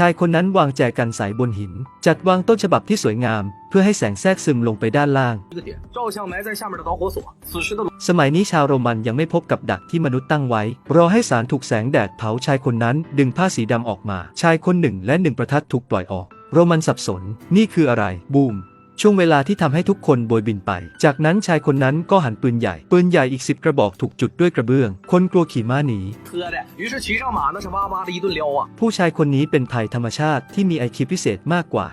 ชายคนนั้นวางแจกันสายบนหิน จัดวางต้นฉบับที่สวยงาม เพื่อให้แสงแทรกซึมลงไปด้านล่าง สมัยนี้ชาวโรมันยังไม่พบกับดักที่มนุษย์ตั้งไว้ รอให้สารถูกแสงแดดเผาชายคนนั้น ดึงผ้าสีดำออกมา ชายคนหนึ่งและหนึ่งประทัดถูกปล่อยออก โรมันสับสน นี่คืออะไร บูม ช่วงเวลาที่ทำให้ทุกคนโบยบินไป จากนั้นชายคนนั้นก็หันปืนใหญ่ ปืนใหญ่อีกสิบกระบอกถูกจุดด้วยกระเบื้อง คนกลัวขี่ม้าหนีผู้ชายคนนี้เป็นภัยธรรมชาติที่มีไอคิวพิเศษมากกว่า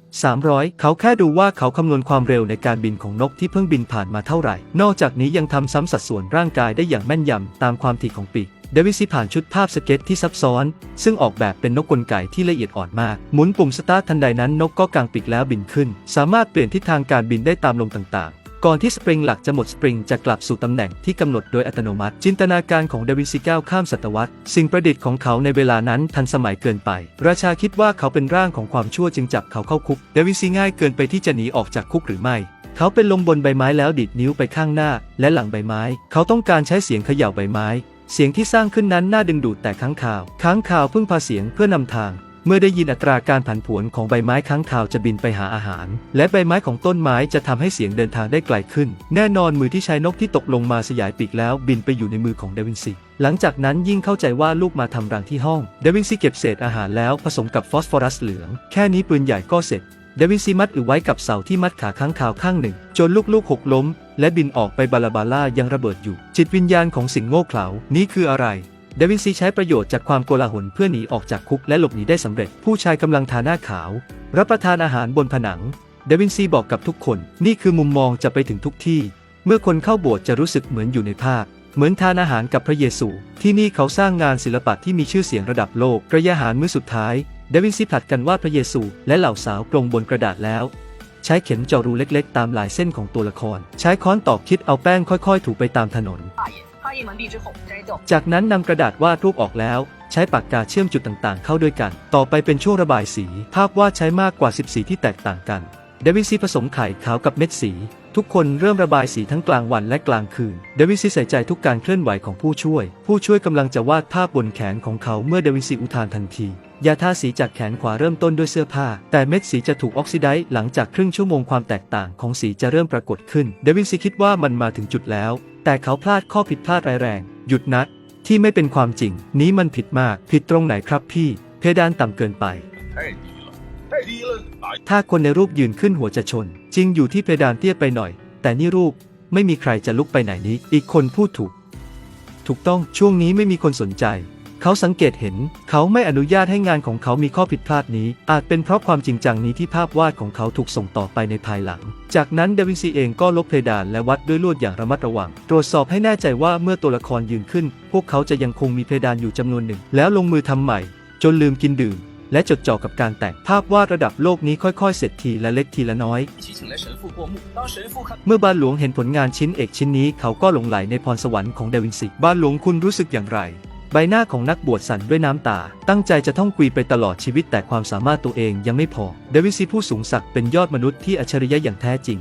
300 เขาแค่ดูว่าเขาคำนวณความเร็วในการบินของนกที่เพิ่งบินผ่านมาเท่าไหร่ นอกจากนี้ยังทำซ้ำสัดส่วนร่างกายได้อย่างแม่นยำตามความถี่ของปีก เดวิซีผ่านชุดภาพสเก็ตที่ซับซ้อน ซึ่งออกแบบเป็นนกกลไกที่ละเอียดอ่อนมาก หมุนปุ่มสตาร์ททันใดนั้นนกก็กางปีกแล้วบินขึ้น สามารถเปลี่ยนทิศทางการบินได้ตามลมต่าง ๆก่อนที่สปริงหลักจะหมดสปริงจะกลับสู่ตำแหน่งที่กำหนดโดยอัตโนมัติ จินตนาการของเดวินซีก้าวข้ามศตวรรษ สิ่งประดิษฐ์ของเขาในเวลานั้นทันสมัยเกินไป ราชาคิดว่าเขาเป็นร่างของความชั่วจึงจับเขาเข้าคุก เดวินซีง่ายเกินไปที่จะหนีออกจากคุกหรือไม่ เขาเป็นลมบนใบไม้แล้วดิดนิ้วไปข้างหน้า และหลังใบไม้ เขาต้องการใช้เสียงเขย่าใบไม้ เสียงที่สร้างขึ้นนั้นน่าดึงดูดแต่ค้างคาว ค้างคาวพึ่งพาเสียงเพื่อนำทาง เมื่อได้ยินอัตราการผันผวนของใบไม้ค้างคาวจะบินไปหาอาหาร และใบไม้ของต้นไม้จะทำให้เสียงเดินทางได้ไกลขึ้น แน่นอนมือที่ใช้นกที่ตกลงมาสยายปีกแล้วบินไปอยู่ในมือของเดวินซีหลังจากนั้นยิ่งเข้าใจว่าลูกมาทำรังที่ห้อง เดวินซีเก็บเศษอาหารแล้วผสมกับฟอสฟอรัสเหลือง แค่นี้ปืนใหญ่ก็เสร็จ เดวินซีมัดอือไว้กับเสาที่มัดขาค้างคาวข้างหนึ่ง จนลูกๆหกล้ม และบินออกไปบาลาบาล่ายังระเบิดอยู่ จิตวิญญาณของสิ่งโง่เขลานี่คืออะไรเดวินซีใช้ประโยชน์จากความโกลาหลเพื่อหนีออกจากคุกและหลบหนีได้สำเร็จ ผู้ชายกำลังทาหน้าขาว รับประทานอาหารบนผนัง เดวินซีบอกกับทุกคน นี่คือมุมมองจะไปถึงทุกที่ เมื่อคนเข้าโบสถ์จะรู้สึกเหมือนอยู่ในภาพ เหมือนทานอาหารกับพระเยซู ที่นี่เขาสร้างงานศิลปะที่มีชื่อเสียงระดับโลกกระยาหารมื้อสุดท้าย เดวิซีผลัดกันวาดพระเยซูและเหล่าสาวกลงบนกระดาษแล้ว ใช้เข็มเจาะรูเล็กๆ ตามลายเส้นของตัวละคร ใช้ค้อนตอกคิดเอาแป้งค่อยๆ ถูไปตามถนน จากนั้นนำกระดาษวาดรูปออกแล้ว ใช้ปากกาเชื่อมจุดต่างๆ เข้าด้วยกัน ต่อไปเป็นช่วงระบายสี ภาพวาดใช้มากกว่า 10 สีที่แตกต่างกัน เดวิซีผสมไข่ขาวกับเม็ดสี ทุกคนเริ่มระบายสีทั้งกลางวันและกลางคืน เดวิซีใส่ใจทุกการเคลื่อนไหวของผู้ช่วย ผู้ช่วยกำลังจะวาดภาพบนแขนของเขาเมื่อเดวิซีอุทานทันที ยาทาสีจากแขนขวาเริ่มต้นด้วยเสื้อผ้า แต่เม็ดสีจะถูกออกซิไดซ์หลังจากครึ่งชั่วโมงความแตกต่างของสีจะเริ่มปรากฏขึ้น เดวินซีคิดว่ามันมาถึงจุดแล้ว แต่เขาพลาดข้อผิดพลาดร้ายแรง หยุดนัด ที่ไม่เป็นความจริง นี้มันผิดมาก ผิดตรงไหนครับพี่ เพดานต่ำเกินไป ถ้าคนในรูปยืนขึ้นหัวจะชน จริงอยู่ที่เพดานเตี้ยไปหน่อย แต่นี่รูปไม่มีใครจะลุกไปไหนนี้ อีกคนพูดถูก ถูกต้องช่วงนี้ไม่มีคนสนใจ เขาสังเกตเห็น เขาไม่อนุญาตให้งานของเขามีข้อผิดพลาดนี้ อาจเป็นเพราะความจริงจังนี้ที่ภาพวาดของเขาถูกส่งต่อไปในภายหลัง จากนั้นเดวินซีเองก็ลบเพดานและวัดด้วยลวดอย่างระมัดระวัง ตรวจสอบให้แน่ใจว่าเมื่อตัวละครยืนขึ้น พวกเขาจะยังคงมีเพดานอยู่จำนวนหนึ่ง แล้วลงมือทำใหม่ จนลืมกินดื่มและจดจ่อกับการแต่งภาพวาดระดับโลกนี้ค่อยๆ เสร็จทีละเล็กทีละน้อย เมื่อบานหลวงเห็นผลงานชิ้นเอกชิ้นนี้เขาก็หลงไหลในพรสวรรค์ของเดวินซีบานหลวงคุณรู้สึกอย่างไร ใบหน้าของนักบวชสั่นด้วยน้ำตา ตั้งใจจะท่องกวีไปตลอดชีวิตแต่ความสามารถตัวเองยังไม่พอ เดวิซีผู้สูงศักดิ์เป็นยอดมนุษย์ที่อัจฉริยะอย่างแท้จริง